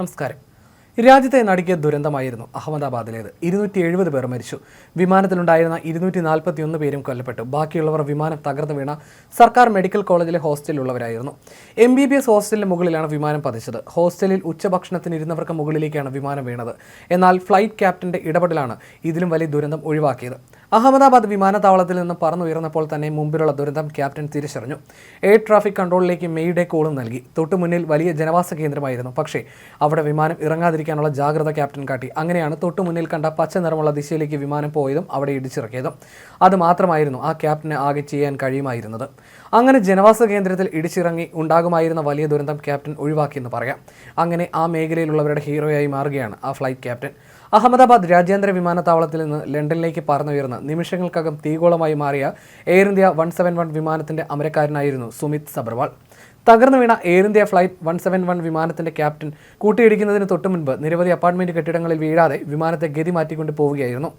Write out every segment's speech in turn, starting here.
നമസ്കാരം. രാജ്യത്തെ നടുക്കിയ ദുരന്തമായിരുന്നു അഹമ്മദാബാദിലേത്. ഇരുന്നൂറ്റി എഴുപത് പേർ മരിച്ചു. വിമാനത്തിലുണ്ടായിരുന്ന ഇരുന്നൂറ്റി നാൽപ്പത്തിയൊന്ന് പേരും കൊല്ലപ്പെട്ടു. ബാക്കിയുള്ളവർ വിമാനം തകർന്നു വീണ സർക്കാർ മെഡിക്കൽ കോളേജിലെ ഹോസ്റ്റലിലുള്ളവരായിരുന്നു എം ബി ബി എസ് ഹോസ്റ്റലിന് മുകളിലാണ് വിമാനം പതിച്ചത്. ഹോസ്റ്റലിൽ ഉച്ചഭക്ഷണത്തിന് ഇരുന്നവർക്ക് മുകളിലേക്കാണ് വിമാനം വീണത്. എന്നാൽ ഫ്ലൈറ്റ് ക്യാപ്റ്റന്റെ ഇടപെടലാണ് ഇതിലും വലിയ ദുരന്തം ഒഴിവാക്കിയത്. അഹമ്മദാബാദ് വിമാനത്താവളത്തിൽ നിന്ന് പറന്നുയർന്നപ്പോൾ തന്നെ മുമ്പിലുള്ള ദുരന്തം ക്യാപ്റ്റൻ തിരിച്ചറിഞ്ഞു. എയർ ട്രാഫിക് കൺട്രോളിലേക്ക് മെയ്ഡേ കോളും നൽകി. തൊട്ടുമുന്നിൽ വലിയ ജനവാസ കേന്ദ്രമായിരുന്നു. പക്ഷേ അവിടെ വിമാനം ഇറങ്ങാതിരിക്കാനുള്ള ജാഗ്രത ക്യാപ്റ്റൻ കാട്ടി. അങ്ങനെയാണ് തൊട്ടുമുന്നിൽ കണ്ട പച്ച നിറമുള്ള ദിശയിലേക്ക് വിമാനം പോയതും അവിടെ ഇടിച്ചിറക്കിയതും. അത് മാത്രമായിരുന്നു ആ ക്യാപ്റ്റന് ആകെ ചെയ്യാൻ കഴിയുമായിരുന്നത്. അങ്ങനെ ജനവാസ കേന്ദ്രത്തിൽ ഇടിച്ചിറങ്ങി ഉണ്ടാകുമായിരുന്ന വലിയ ദുരന്തം ക്യാപ്റ്റൻ ഒഴിവാക്കിയെന്ന് പറയാം. അങ്ങനെ ആ മേഖലയിലുള്ളവരുടെ ഹീറോയായി മാറുകയാണ് ആ ഫ്ലൈറ്റ് ക്യാപ്റ്റൻ. അഹമ്മദാബാദ് രാജ്യാന്തര വിമാനത്താവളത്തിൽ നിന്ന് ലണ്ടനിലേക്ക് പറന്നുയർന്ന് നിമിഷങ്ങൾക്കകം തീഗോളമായി മാറിയ air India one seven one വിമാനത്തിന്റെ അമരക്കാരനായിരുന്നു സുമിത് സബർവാൾ. തകർന്നു വീണ air India flight one seven one വിമാനത്തിന്റെ ക്യാപ്റ്റൻ കൂട്ടിയിടിക്കുന്നതിന് തൊട്ടു മുൻപ് നിരവധി അപ്പാർട്ട്മെന്റ് കെട്ടിടങ്ങളിൽ വീഴാതെ വിമാനത്തെ ഗതി മാറ്റിക്കൊണ്ട് പോവുകയായിരുന്നു.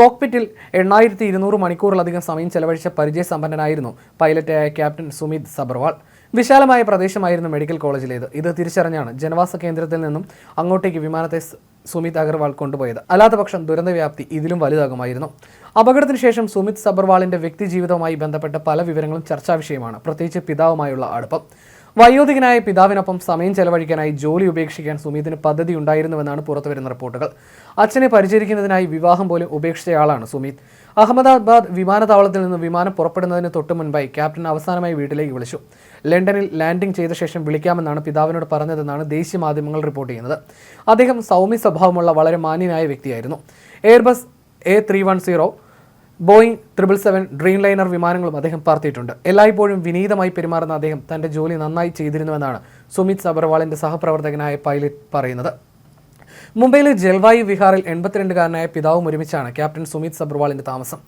കോക്പിറ്റിൽ എണ്ണായിരത്തി ഇരുന്നൂറ് മണിക്കൂറിലധികം സമയം ചെലവഴിച്ച പരിചയസമ്പന്നനായിരുന്നു പൈലറ്റായ ക്യാപ്റ്റൻ സുമിത് സബർവാൾ. വിശാലമായ പ്രദേശമായിരുന്നു മെഡിക്കൽ കോളേജിലേത്. ഇത് തിരിച്ചറിഞ്ഞാണ് ജനവാസ കേന്ദ്രത്തിൽ നിന്നും അങ്ങോട്ടേക്ക് വിമാനത്തെ സുമിത് അഗർവാൾ കൊണ്ടുപോയത്. അല്ലാത്ത പക്ഷം ദുരന്തവ്യാപ്തി ഇതിലും വലുതാകുമായിരുന്നു. അപകടത്തിന് ശേഷം സുമിത് സബർവാളിന്റെ വ്യക്തി ജീവിതവുമായി ബന്ധപ്പെട്ട പല വിവരങ്ങളും ചർച്ചാ വിഷയമാണ്. പ്രത്യേകിച്ച് പിതാവുമായുള്ള അടുപ്പം. വയോധികനായ പിതാവിനൊപ്പം സമയം ചെലവഴിക്കാനായി ജോലി ഉപേക്ഷിക്കാൻ സുമീതിന് പദ്ധതി ഉണ്ടായിരുന്നുവെന്നാണ് പുറത്തുവരുന്ന റിപ്പോർട്ടുകൾ. അച്ഛനെ പരിചരിക്കുന്നതിനായി വിവാഹം പോലും ഉപേക്ഷിച്ചയാളാണ് സുമീത്. അഹമ്മദാബാദ് വിമാനത്താവളത്തിൽ നിന്ന് വിമാനം പുറപ്പെടുന്നതിന് തൊട്ടു മുൻപായി ക്യാപ്റ്റൻ അവസാനമായി വീട്ടിലേക്ക് വിളിച്ചു. ലണ്ടനിൽ ലാൻഡിംഗ് ചെയ്ത ശേഷം വിളിക്കാമെന്നാണ് പിതാവിനോട് പറഞ്ഞതെന്നാണ് ദേശീയ മാധ്യമങ്ങൾ റിപ്പോർട്ട് ചെയ്യുന്നത്. അദ്ദേഹം സൗമ്യ സ്വഭാവമുള്ള വളരെ മാന്യനായ വ്യക്തിയായിരുന്നു. Airbus A three one zero Boeing triple seven dreamliner വിമാനങ്ങളും അദ്ദേഹം പറത്തിയിട്ടുണ്ട് എല്ലായ്പ്പോഴും വിനീതമായി പെരുമാറുന്ന അദ്ദേഹം തന്റെ ജോലി നന്നായി ചെയ്തിരുന്നുവെന്നാണ് സുമിത് സബർവാളിന്റെ സഹപ്രവർത്തകനായ പൈലറ്റ് പറയുന്നത്. മുംബൈയിലെ ജൽവായു വിഹാറിൽ എൺപത്തിരണ്ടുകാരനായ പിതാവും ഒരുമിച്ചാണ് ക്യാപ്റ്റൻ സുമിത് സബർവാളിന്റെ താമസം.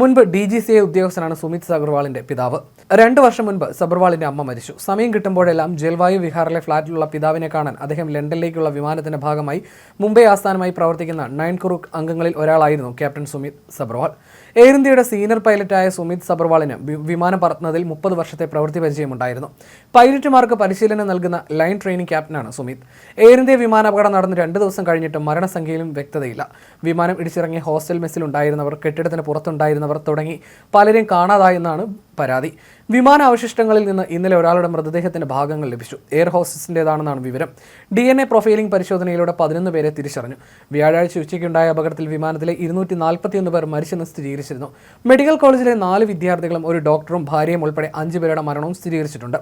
മുൻപ് ഡി ജി സി ഐ ഉദ്യോഗസ്ഥനാണ് സുമിത് സബർവാളിന്റെ പിതാവ്. രണ്ട് വർഷം മുൻപ് സബർവാളിന്റെ അമ്മ മരിച്ചു. സമയം കിട്ടുമ്പോഴെല്ലാം ജൽവായു വിഹാറിലെ ഫ്ളാറ്റിലുള്ള പിതാവിനെ കാണാൻ അദ്ദേഹം ലണ്ടനിലേക്കുള്ള വിമാനത്തിന്റെ ഭാഗമായി മുംബൈ ആസ്ഥാനമായി പ്രവർത്തിക്കുന്ന നയൻ കുറുക്ക് അംഗങ്ങളിൽ ഒരാളായിരുന്നു ക്യാപ്റ്റൻ സുമിത് സബർവാൾ. എയർ ഇന്ത്യയുടെ സീനിയർ പൈലറ്റായ സുമിത് സബർവാളിന് വിമാനം പറത്തുന്നതിൽ മുപ്പത് വർഷത്തെ പ്രവൃത്തി പരിചയമുണ്ടായിരുന്നു. പൈലറ്റുമാർക്ക് പരിശീലനം നൽകുന്ന ലൈൻ ട്രെയിനിങ് ക്യാപ്റ്റനാണ് സുമിത്. എയർ ഇന്ത്യ വിമാനാപകടം നടന്ന് രണ്ട് ദിവസം കഴിഞ്ഞിട്ടും മരണസംഖ്യയിലും വ്യക്തതയില്ല. വിമാനം ഇടിച്ചിറങ്ങിയ ഹോസ്റ്റൽ മെസ്സിലുണ്ടായിരുന്നവർ കെട്ടിടത്തിന് പുറത്തുണ്ടായിരുന്നവർ തുടങ്ങി പലരെയും കാണാതായെന്നാണ് പരാതി. വിമാനാവശിഷ്ടങ്ങളിൽ നിന്ന് ഇന്നലെ ഒരാളുടെ മൃതദേഹത്തിന്റെ ഭാഗങ്ങൾ ലഭിച്ചു. എയർ ഹോസ്റ്റസിന്റെതാണെന്നാണ് വിവരം. ഡി എൻ എ പ്രൊഫൈലിംഗ് പരിശോധനയിലൂടെ പതിനൊന്ന് പേരെ തിരിച്ചറിഞ്ഞു. വ്യാഴാഴ്ച ഉച്ചയ്ക്കുണ്ടായ അപകടത്തിൽ വിമാനത്തിലെ ഇരുന്നൂറ്റി നാൽപ്പത്തിയൊന്ന് പേർ മരിച്ചെന്ന് സ്ഥിരീകരിച്ചിരുന്നു. മെഡിക്കൽ കോളേജിലെ നാല് വിദ്യാർത്ഥികളും ഒരു ഡോക്ടറും ഭാര്യയും ഉൾപ്പെടെ അഞ്ച് പേരുടെ മരണവും സ്ഥിരീകരിച്ചിട്ടുണ്ട്.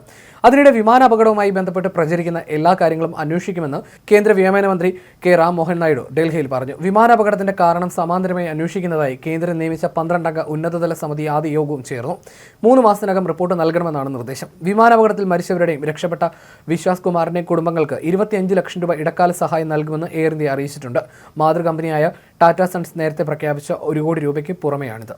അതിനിടെ വിമാന അപകടവുമായി ബന്ധപ്പെട്ട് പ്രചരിക്കുന്ന എല്ലാ കാര്യങ്ങളും അന്വേഷിക്കുമെന്ന് കേന്ദ്ര വ്യോമയാന മന്ത്രി കെ രാംമോഹൻ നായിഡു ഡൽഹിയിൽ പറഞ്ഞു. വിമാനാപകടത്തിന്റെ കാരണം സമാന്തരമായി അന്വേഷിക്കുന്നതായി കേന്ദ്രം നിയമിച്ച പന്ത്രണ്ടംഗ ഉന്നതതല സമിതി ആദ്യ യോഗവും ചേർന്നു. മൂന്ന് മാസത്തിനകം റിപ്പോർട്ട് നൽകണമെന്നാണ് നിർദ്ദേശം. വിമാനാപകടത്തിൽ മരിച്ചവരുടെയും രക്ഷപ്പെട്ട വിശ്വാസ് കുമാറിന്റെയും കുടുംബങ്ങൾക്ക് ഇരുപത്തിയഞ്ച് ലക്ഷം രൂപ ഇടക്കാല സഹായം നൽകുമെന്ന് എയർ ഇന്ത്യ അറിയിച്ചിട്ടുണ്ട്. മാതൃകമ്പനിയായ ടാറ്റ സൺസ് നേരത്തെ പ്രഖ്യാപിച്ച ഒരു കോടി രൂപയ്ക്ക് പുറമെയാണിത്.